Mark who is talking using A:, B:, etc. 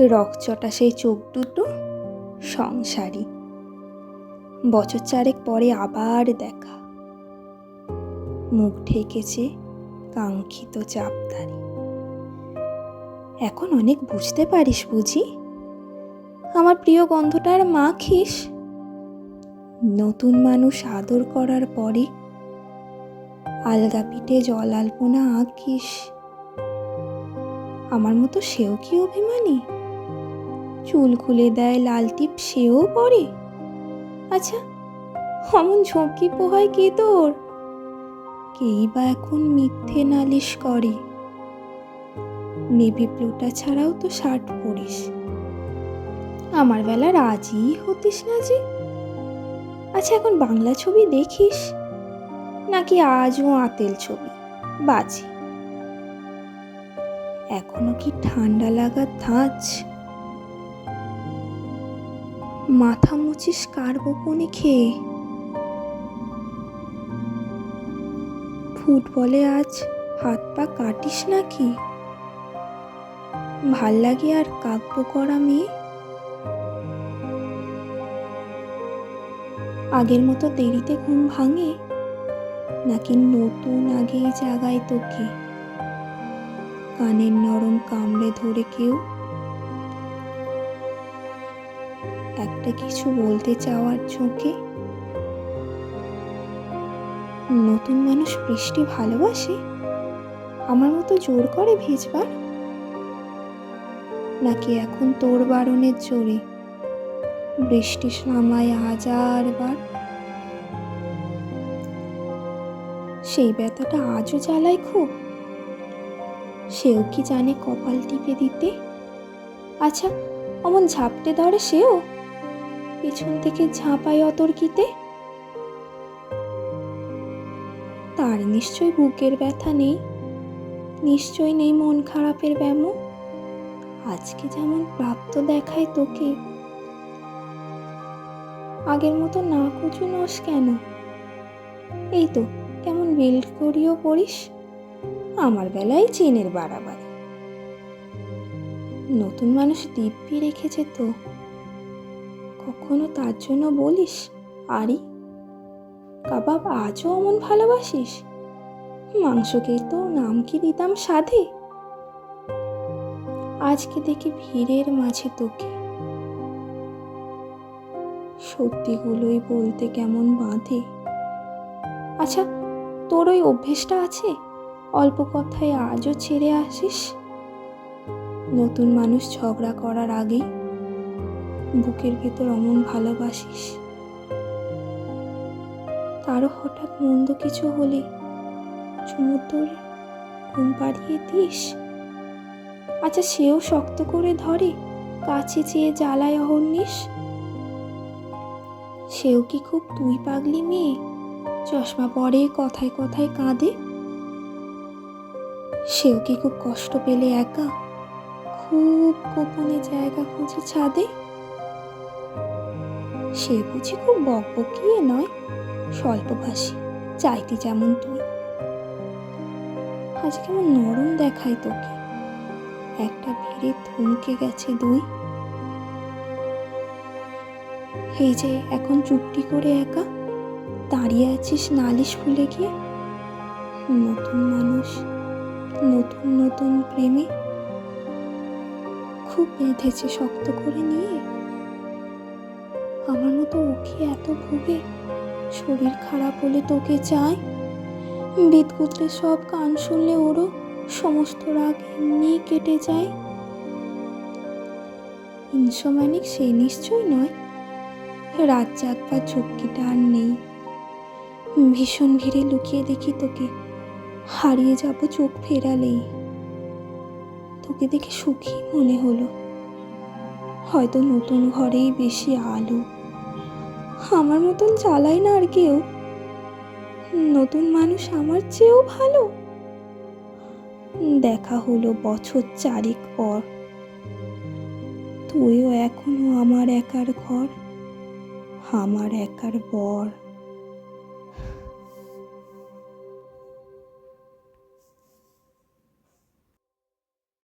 A: রকচটা সেই চোখ দুটো সংসারী। বছর চারেক পরে আবার দেখা। মুখ ঢেকেছে কাঙ্ক্ষিত চাপদারি। এখন অনেক বুঝতে পারিস বুঝি? আমার প্রিয় গন্ধটার মাখিস? নতুন মানুষ আদর করার পরে আলগা পিঠে জল আলপনা আঁকিস। আমার মতো সেও কি অভিমানী? চুল খুলে দেয় লাল টিপ, সেও পরে। আচ্ছা অমন ঝোঁকি পোহায় কে তোর? কেই বা এখন মিথ্যে নালিশ করে? নেভি ব্লুটা ছাড়াও তো শার্ট পরিস। আমার বেলা রাজি হতিস না যে? আচ্ছা এখন বাংলা ছবি দেখিস? নাকি আজও আতেল ছবি? বাজে। এখনও কি ঠান্ডা লাগার ধাঁচ? মাথা মুচিস কার বকুনি খেয়ে? ফুটবলে আজ হাত পা কাটিস নাকি? ভালো লাগে আর কাব্য করা মেয়ে? আগের মতো দেরিতে ঘুম ভাঙে? নাকি নতুন আগেই জাগায় তোকে? কানের নরম কামড়ে ধরে কেউ একটা কিছু বলতে চাওয়ার ঝোঁকে নতুন মানুষ বৃষ্টি ভালোবাসে? আমার মতো জোর করে ভিজবার? নাকি এখন তোর বারণের জোরে বৃষ্টি নামায় হাজারবার? সেই ব্যথাটা আজও জ্বালায় খুব? সেও কি জানে কপাল টিপে দিতে? আচ্ছা অমন ঝাপটে ধরে সেও? পিছন থেকে ঝাঁপায় অতর্কিতে? তার নিশ্চয় বুকের ব্যথা নেই। নিশ্চয় নেই মন খারাপের ব্যামো। আজকে যেমন প্রাপ্ত দেখায় তোকে। আগের মতো না কুচু নস কেন? এই তো, কেমন বেল্ট করিও পড়িস? আমার বেলায় চেনের বাড়াবাড়ি। নতুন মানুষ দিব্যি রেখেছে তো। কখনো তার জন্য বলিস, আরি, কাবাব আজও অমন ভালোবাসিস? মাংসকে তো নাম কি দিতাম সাধে? আজকে দেখি ভিড়ের মাঝে তোকে। সত্যিগুলোই বলতে কেমন বাঁধে। আচ্ছা তোর ওই অভ্যেসটা আছে? অল্প কথায় আজও ছেড়ে আসিস? নতুন মানুষ ঝগড়া করার আগেই বুকের ভেতর অমন ভালোবাসিস। তারও হঠাৎ মন্দ কিছু হলে চুমুর ধরে ঘুম পাড়িয়ে দিস? আচ্ছা সেও শক্ত করে ধরে, কাছে চেয়ে জ্বালায় অহর্নিশ? সেও কি খুব তুই পাগলি মেয়ে? চশমা পরে কথায় কথায় কাঁদে? সেও কি খুব কষ্ট পেলে একা? খুব গোপনে জায়গা খুঁজে ছাদে? সে বুঝি খুব বকবকিয়ে নয়? স্বল্পভাষী, চাইতি যেমন তুই। আজ কেমন নরম দেখায় তোকে। একটা ভিড়ে থমকে গেছে দুই। এই যে, এখন চুপটি করে একা? দাঁড়িয়ে আছিস নালিশ ভুলে গিয়ে? নতুন মানুষ। নতুন নতুন প্রেমে খুব বেঁধেছে শক্ত করে নিয়ে। আমার মতো ওকে এত ভুগে শরীর খারাপ হলে তোকে চায় বিদকুতলে সব কান শুনলে ওরও সমস্ত রাগ এমনি কেটে যায়। ইনসোম্যানিক সে নিশ্চয় নয়। রাত জাগবার ঝক্কিটা আর নেই। ভীষণ ভিড়ে লুকিয়ে দেখি তোকে। হারিয়ে যাব চোখ ফেরালেই। তোকে দেখে সুখী মনে হলো। হয়তো নতুন ঘরেই বেশি আলো। আমার মতন চালায় না আর কেউ। নতুন মানুষ আমার চেয়েও ভালো। দেখা হলো বছর চারেক পর। তুইও এখনও আমার একার ঘর, আমার একার বর।